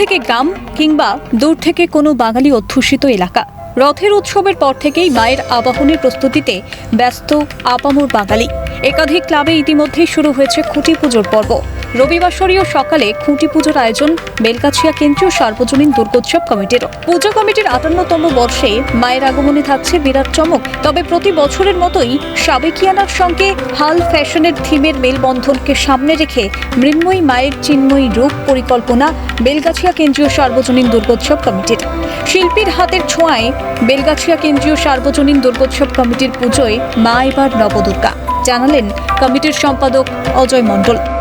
থেকে গ্রাম কিংবা দূর থেকে কোনো বাঙালি অধ্যুষিত এলাকা। রথের উৎসবের পর থেকেই মায়ের আবাহনের প্রস্তুতিতে ব্যস্ত আপামর বাঙালি। একাধিক ক্লাবে ইতিমধ্যেই শুরু হয়েছে খুঁটি পুজোর পর্ব। রবিবাসরীয় সকালে খুঁটি পুজোর আয়োজন, বেলগাছিয়া কেন্দ্রীয় সার্বজনীন দুর্গোৎসব কমিটির। পুজো কমিটির আটান্নতম বর্ষে মায়ের আগমনে থাকছে বিরাট চমক, তবে প্রতি বছরের মতোই সাবেকিয়ানার সঙ্গে হাল ফ্যাশনের থিমের মেলবন্ধনকে সামনে রেখে মৃন্ময়ী মায়ের চিন্ময়ী রূপ পরিকল্পনা বেলগাছিয়া কেন্দ্রীয় সার্বজনীন দুর্গোৎসব কমিটির। শিল্পীর হাতের ছোঁয়ায় বেলগাছিয়া কেন্দ্রীয় সার্বজনীন দুর্গোৎসব কমিটির পুজোয় মা এবার নবদুর্গা। জানালেন কমিটির সম্পাদক অজয় মণ্ডল।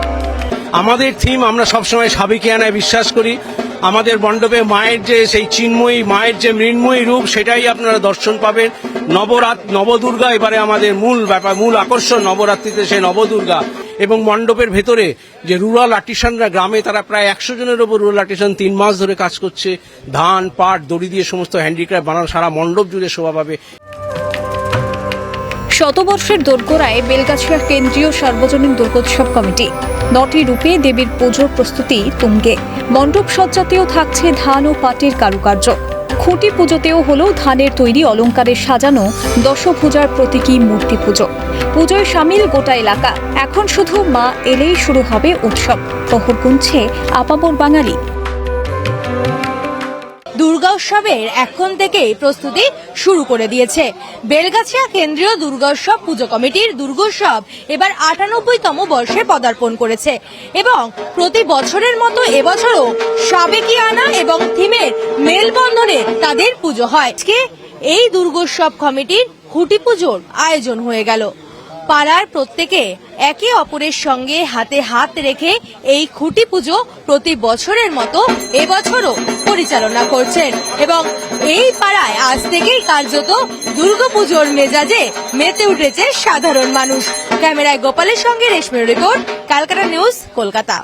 আমাদের থিম আমরা সবসময় সাবেকিয়ানায় বিশ্বাস করি। আমাদের মণ্ডপে মায়ের যে সেই চিন্ময়ী, মায়ের যে মৃন্ময়ী রূপ, সেটাই আপনারা দর্শন পাবেন। নবরাত, নবদুর্গা এবারে আমাদের মূল ব্যাপার, মূল আকর্ষণ নবরাত্রিতে সেই নবদুর্গা। এবং মণ্ডপের ভেতরে যে রুরাল আর্টিসানরা গ্রামে, তারা প্রায় একশো জনের ওপর রুরাল আর্টিসান তিন মাস ধরে কাজ করছে। ধান, পাট, দড়ি দিয়ে সমস্ত হ্যান্ডিক্রাফট বানানো সারা মণ্ডপ জুড়ে শোভা পাবে। শতবর্ষের দোরগোড়ায় বেলগাছিয়া কেন্দ্রীয় সার্বজনীন দুর্গোৎসব কমিটি। নটি রূপে দেবীর পুজোর প্রস্তুতি তুঙ্গে। মণ্ডপ সজ্জাতেও থাকছে ধান ও পাটের কারুকার্য। খুঁটি পুজোতেও হলো ধানের তৈরি অলংকারে সাজানো দশভূজার প্রতীকী মূর্তি পুজো। পুজোয় সামিল গোটা এলাকা। এখন শুধু মা এলেই শুরু হবে উৎসব। পহর গুনছে আপামর বাঙালি। দুর্গা উৎসবের এখন থেকেই প্রস্তুতি শুরু করে দিয়েছে। বেলগাছিয়া কেন্দ্রীয় দুর্গোৎসব পুজো কমিটির দুর্গোৎসব এবার আটানব্বইতম বর্ষে পদার্পণ করেছে এবং প্রতি বছরের মতো এবছরও সাবেকিয়ানা এবং থিমের মেলবন্ধনে তাদের পুজো হয়। আজকে এই দুর্গোৎসব কমিটির খুঁটি পুজোর আয়োজন হয়ে গেল। পাড়ার প্রত্যেকে একে অপরের সঙ্গে হাতে হাত রেখে এই খুঁটি পুজো প্রতি বছরের মতো এবছরও পরিচালনা করছেন। এবং এই পাড়ায় আজ থেকেই কার্যত দুর্গাপুজোর মেজাজে মেতে উঠেছে সাধারণ মানুষ। ক্যামেরায় গোপালের সঙ্গে রেশমের রিপোর্ট, কালকাটা নিউজ, কলকাতা।